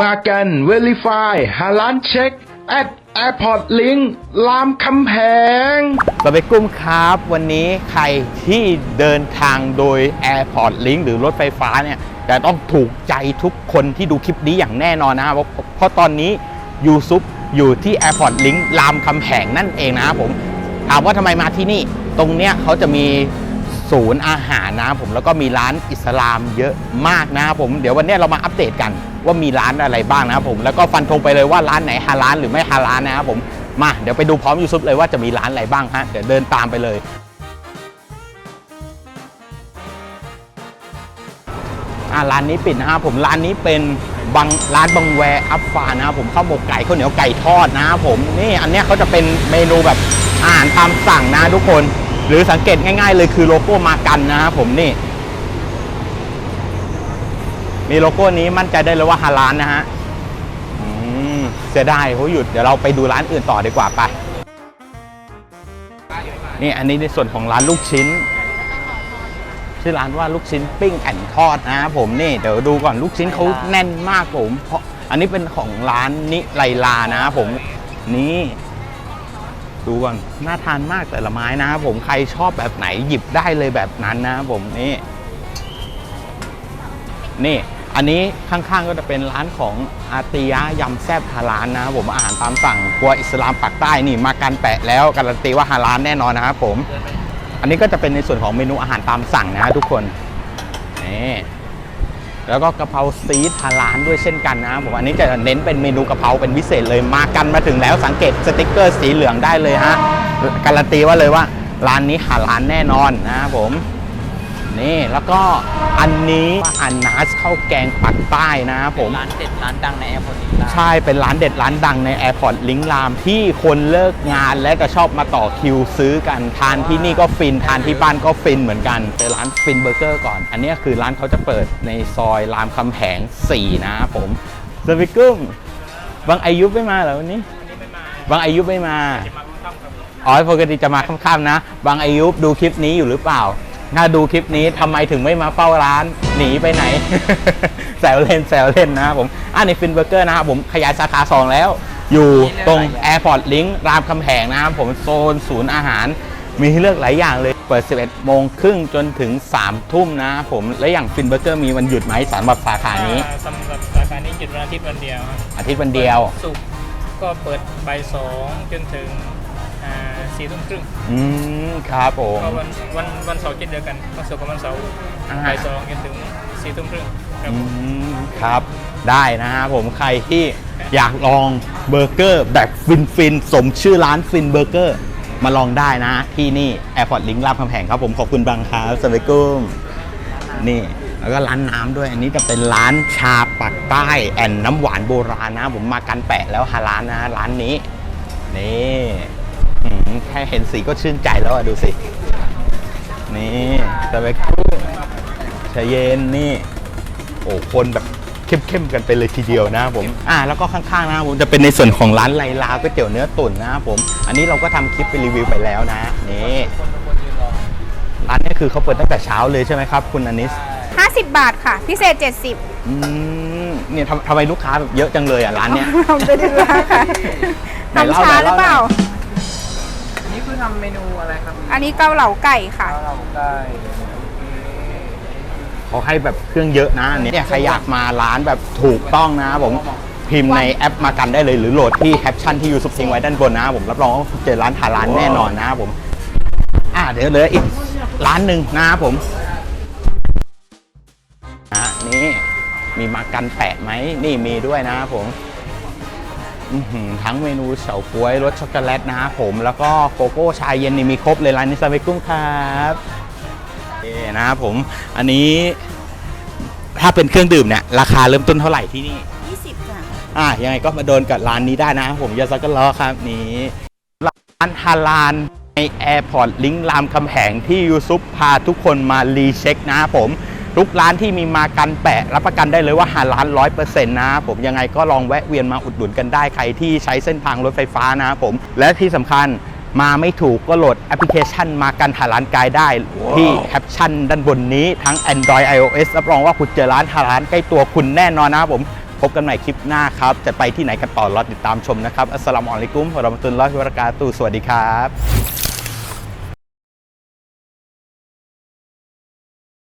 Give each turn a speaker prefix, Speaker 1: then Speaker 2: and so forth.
Speaker 1: มากัน Verify หาร้านเช็ค at Airport Link รามคำแหง
Speaker 2: สวัสดีกุ้มครับ วันนี้ใครที่เดินทางโดย Airport Link หรือรถไฟฟ้าเนี่ยจะต้องถูกใจทุกคนที่ดูคลิปนี้อย่างแน่นอนนะครับเพราะตอนนี้ยูซุปอยู่ที่ Airport Link รามคำแหงนั่นเองนะครับผม ถามว่าทำไมมาที่นี่ ตรงเนี้ยเขาจะมี ศูนย์อาหารนะครับผมแล้วก็มีร้านอิสลามเยอะมากนะครับผมเดี๋ยววันนี้เรามาอัปเดตกันว่ามีร้านอะไรบ้างนะครับผมแล้วก็ฟันธงไปเลยว่าร้านไหนฮาลานหรือไม่ฮาลานนะครับผมมาเดี๋ยวไปดูพร้อมยูซุปเลยว่าจะมีร้านอะไรบ้างฮะเดี๋ยวเดินตามไปเลยอ่าร้านนี้ปิดนะครับผมร้านนี้เป็นบังร้านบังแวร์อัฟฟานะครับผมข้าวหมกไก่ข้าวเหนียวไก่ทอดนะครับผมนี่อันเนี้ยเขาจะเป็นเมนูแบบอาหารตามสั่งนะทุกคน หรือสังเกตง่ายๆเลยคือโลโก้มากันนะครับผมนี่ มีโลโก้นี้มั่นใจได้เลยว่าฮาลานนะฮะอืมเสียดายเขาหยุดเดี๋ยวเราไปดูร้านอื่นต่อดีกว่าไปนี่อันนี้ในส่วนของร้านลูกชิ้นชื่อร้านว่าลูกชิ้นปิ้งแอนทอดนะครับผมนี่เดี๋ยวดูก่อนลูกชิ้นเขาแน่นมากผม เพราะอันนี้เป็นของร้านนิไลลานะผมนี่ ดูก่อนน่าทานมากแต่ละไม้นะครับผมใครชอบแบบไหนหยิบได้เลยแบบนั้นนะครับผมนี่นี่ อันนี้ข้างๆก็จะเป็นร้านของอาติยะยำแซบฮาลานนะครับผมอาหารตามสั่งครัวอิสลามปักใต้นี่มากันแปะแล้วการันตีว่าฮาลานแน่นอนนะครับผม อันนี้ก็จะเป็นในส่วนของเมนูอาหารตามสั่งนะทุกคนนี่ แล้วก็กะเพราซีทาร้านด้วยเช่นกันนะครับผมอันนี้จะเน้นเป็นเมนูกะเพราเป็นพิเศษเลยมากันมาถึงแล้วสังเกตสติกเกอร์สีเหลืองได้เลยฮะการันตีว่าเลยว่าร้านนี้หาลานแน่นอนนะครับผม นี่แล้วก็อันนี้ว่าอันนาสข้าวแกงปักใต้นะครับผม
Speaker 3: ร้านเด็ดร้านดังในแอร์พอร์ตลิง
Speaker 2: ใช่เป็นร้านเด็ดร้านดังในแอร์พอร์ตลิงรามที่คนเลิกงานและก็ชอบมาต่อคิวซื้อกันทานที่นี่ก็ฟินทานที่บ้านก็ฟินเหมือนกันเป็นร้านฟินเบอร์เกอร์ก่อน อันนี้คือร้านเขาจะเปิดในซอยรามคำแหง 4 นะครับผมสวิกุ้มบางอายุไม่มาเหรอวันนี้บางอายุไม่มาอ๋อปกติจะมาค่ำๆนะ บางอายุดูคลิปนี้อยู่หรือเปล่า ถ้าดูคลิปนี้ทำไมถึงไม่มาเฝ้าร้านหนีไปไหน แซวเล่นแซวเล่นนะครับผมอ่าในฟินเบอร์เกอร์นะครับผมขยายสาขา 2 แล้ว อยู่ตรง Airport Link รามคำแหงนะครับผมโซนศูนย์อาหาร มีให้เลือกหลายอย่างเลย เปิด 11 โมงครึ่งจนถึง 3 ทุ่มนะครับผมและอย่างฟินเบอร์เกอร์มีวันหยุดไหมสำหรับสาขานี้
Speaker 3: สำหรับสาขานี้หยุดวันอาทิตย์วันเดียวครับ
Speaker 2: อาทิตย์วันเดียว
Speaker 3: ศุกร์ก็เปิดบ่ายสองจนถึงอ่า สี่ทุ่มครึ่ง
Speaker 2: อืมครับผม
Speaker 3: ก็วันวันวันเสาร์เช่นเดียวกันวันศุกร์กับวันเสาร์
Speaker 2: อ่า
Speaker 3: บ่ายสองจนถึงสี่ทุ่มครึ่งครับ
Speaker 2: อืมครับ ได้นะครับผมใครที่อยากลองเบอร์เกอร์แบบฟินฟินๆสมชื่อร้านฟินเบอร์เกอร์ มาลองได้นะที่นี่ Airport Link รามคำแหงครับผมขอบคุณบังครับสวัสดีกุ้มนี่ แล้วก็ร้านน้ำด้วย อันนี้จะเป็นร้านชาปักใต้แอนน้ำหวานโบราณนะ ผมมากันแปะแล้วฮาร้านนะ ร้านนี้ นี่หืม แค่เห็นสีก็ชื่นใจแล้วอะดูสิ นี่สวัสดีกุ้มชาเย็นนี่ โอ้คนแบบเข้มๆกันไปเลยทีเดียวนะครับผมอ่าแล้วก็ข้างๆนะครับผมจะเป็นในส่วนของร้านไลลาก๋วยเตี๋ยวเนื้อตุ๋นนะครับผม อันนี้เราก็ทำคลิปไปรีวิวไปแล้วนะนี่ร้านนี้คือเขาเปิดตั้งแต่เช้าเลยใช่ไหมครับ คุณอนิส
Speaker 4: 50 บาทค่ะ พิเศษ 70
Speaker 2: อืมเนี่ยทำทำไมลูกค้าแบบเยอะจังเลยอะร้านเนี้ย
Speaker 4: ทำไปเรื่อยๆค่ะ
Speaker 2: ไหนเล่า
Speaker 4: ทำช้า
Speaker 2: ไหน
Speaker 4: หรื
Speaker 2: เล่า
Speaker 4: อเปล่า
Speaker 2: หน่อย
Speaker 3: อันนี้ คือทำเมนูอะไรครับ
Speaker 4: อันนี้เกาเหลาไก่ค่ะ
Speaker 3: เราได้
Speaker 2: เขาให้แบบเครื่องเยอะนะอันนี้เนี่ยใครอยากมาร้านแบบถูกต้องนะครับผมพิมพ์ในแอปมากันได้เลย หรือโหลดที่แคปชั่นที่ยูซุปทิ้งไว้ด้านบนนะครับผมรับรองว่าเจอร้านหาร้านแน่นอนนะครับผม อ่าเดี๋ยวเหลืออีกร้านหนึ่งนะครับผมนะนี่มีมากันแปะไหมนี่มีด้วยนะครับผมอื้อหือ ทั้งเมนูเฉาก๊วยรสช็อกโกแลตนะครับผม แล้วก็โกโก้ชาเย็นนี่มีครบเลยร้านนี้สวัสดีกุ้งครับนี่นะครับผม อันนี้ถ้าเป็นเครื่องดื่มเนี่ยราคาเริ่มต้นเท่าไหร่ที่นี่
Speaker 4: 20ค่ะ
Speaker 2: อะยังไงก็มาโดนกับร้านนี้ได้นะครับผมยาซักกะล้อครับนี้ร้านฮาลานในแอร์พอร์ตลิงก์รามคำแหงที่ยูซุปพาทุกคนมารีเช็คนะครับผม ทุกร้านที่มีมากันแปะรับประกันได้เลยว่าฮาลานร้อยเปอร์เซ็นต์นะครับผมยังไงก็ลองแวะเวียนมาอุดหนุนกันได้ใครที่ใช้เส้นทางรถไฟฟ้านะครับผมและที่สำคัญมาไม่ถูกก็โหลดแอปพลิเคชันมากันหาร้านกายได้ ที่แคปชั่นด้านบนนี้ทั้ง Android iOS รับรองว่าคุณเจอร้านหาร้านใกล้ตัวคุณแน่นอนนะครับผมพบกันใหม่คลิปหน้าครับ จะไปที่ไหนกันต่อรอติดตามชมนะครับ อัสสลามุอะลัยกุมวะเราะมะตุลลอฮิวะบะเราะกาตุฮ์สวัสดีครับ